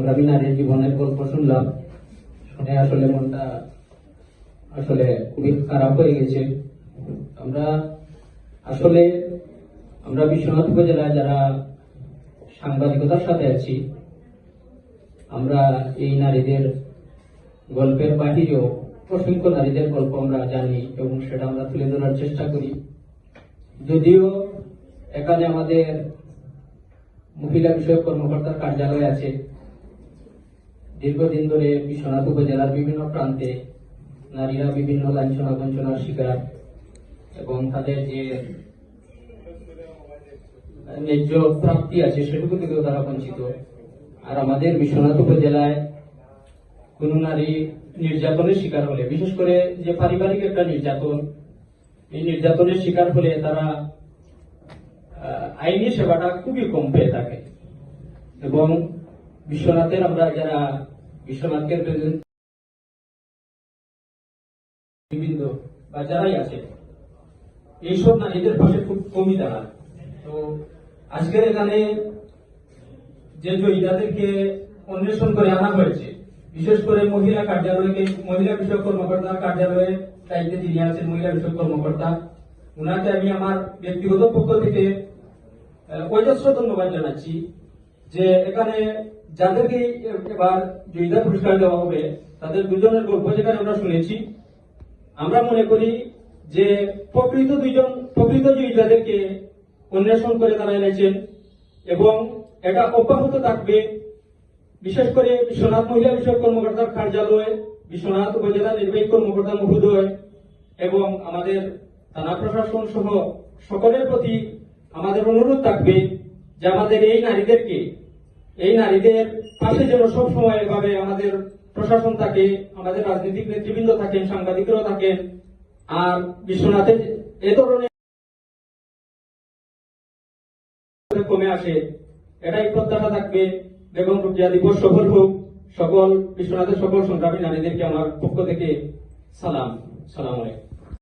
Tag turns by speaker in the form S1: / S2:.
S1: সংগ্রামী নারীর জীবনের গল্প শুনলাম, শুনে আসলে মনটা আসলে খুবই খারাপ হয়ে গেছে। আমরা আসলে, আমরা বিশ্বনাথ উপজেলায় যারা সাংবাদিকতার সাথে আছি, আমরা এই নারীদের গল্পের বাহিরেও অসংখ্য নারীদের গল্প আমরা জানি এবং সেটা আমরা তুলে ধরার চেষ্টা করি। যদিও এখানে আমাদের মহিলা বিষয়ক কর্মকর্তার কার্যালয় আছে দীর্ঘদিন ধরে বিশ্বনাথ উপজেলার বিভিন্ন প্রান্তে নারীরা বিভিন্ন লাঞ্ছনা বঞ্চনার শিকার এবং তাদের যে ন্যায্য প্রাপ্তি আছে সেটুকু থেকেও তারা বঞ্চিত। আর আমাদের বিশ্বনাথ উপজেলায় কোন নারী নির্যাতনের শিকার হলে, বিশেষ করে যে পারিবারিক একটা নির্যাতন, এই নির্যাতনের শিকার হলে তারা আইনি সেবাটা খুবই কম পেয়ে থাকে। এবং বিশ্বনাথের আমরা যারা বিশ্বনাথকে বিভিন্ন বা যারাই আছে, এইসব নারীদের পাশে খুব কমই দাঁড়ায় তো আজকের এখানে যে জয়িতাদেরকে অন্বেষণ করে আনা হয়েছে, বিশেষ করে মহিলা কার্যালয়কে, মহিলা বিষয়ক কর্মকর্তার কার্যালয়ে দায়িত্বে যিনি আছেন মহিলা বিষয়ক কর্মকর্তা ওনাকে আমি আমার ব্যক্তিগত পক্ষ থেকে অজস্র ধন্যবাদ জানাচ্ছি যে এখানে যাদেরকে এবার জয়িতা পুরস্কার দেওয়া হবে, তাদের দুজনের গল্প যেখানে আমরা শুনেছি, আমরা মনে করি যে প্রকৃত দুইজন, প্রকৃত জয়িতাদেরকে অন্বেষণ করে তারা এনেছেন এবং এটা অব্যাহত থাকবে। বিশেষ করে বিশ্বনাথ মহিলা বিষয়ক কর্মকর্তার কার্যালয়, বিশ্বনাথ উপজেলা নির্বাহী কর্মকর্তা মহোদয় এবং আমাদের থানা প্রশাসন সহ সকলের প্রতি আমাদের অনুরোধ থাকবে যে আমাদের এই নারীদেরকে এই নারীদের পাশে যেন সবসময় এভাবে আমাদের প্রশাসন থাকে, আমাদের রাজনৈতিক নেতৃবৃন্দ থাকেন, সাংবাদিকরাও থাকেন, আর বিশ্বনাথের এ ধরনের কমে আসে। এটাই প্রত্যাশা থাকবে, বেগম রুকিয়া দিবস সফল হোক, সকল বিশ্বনাথের সকল সংগ্রামী নারীদেরকে আমার পক্ষ থেকে সালাম সালাম আলাইকুম।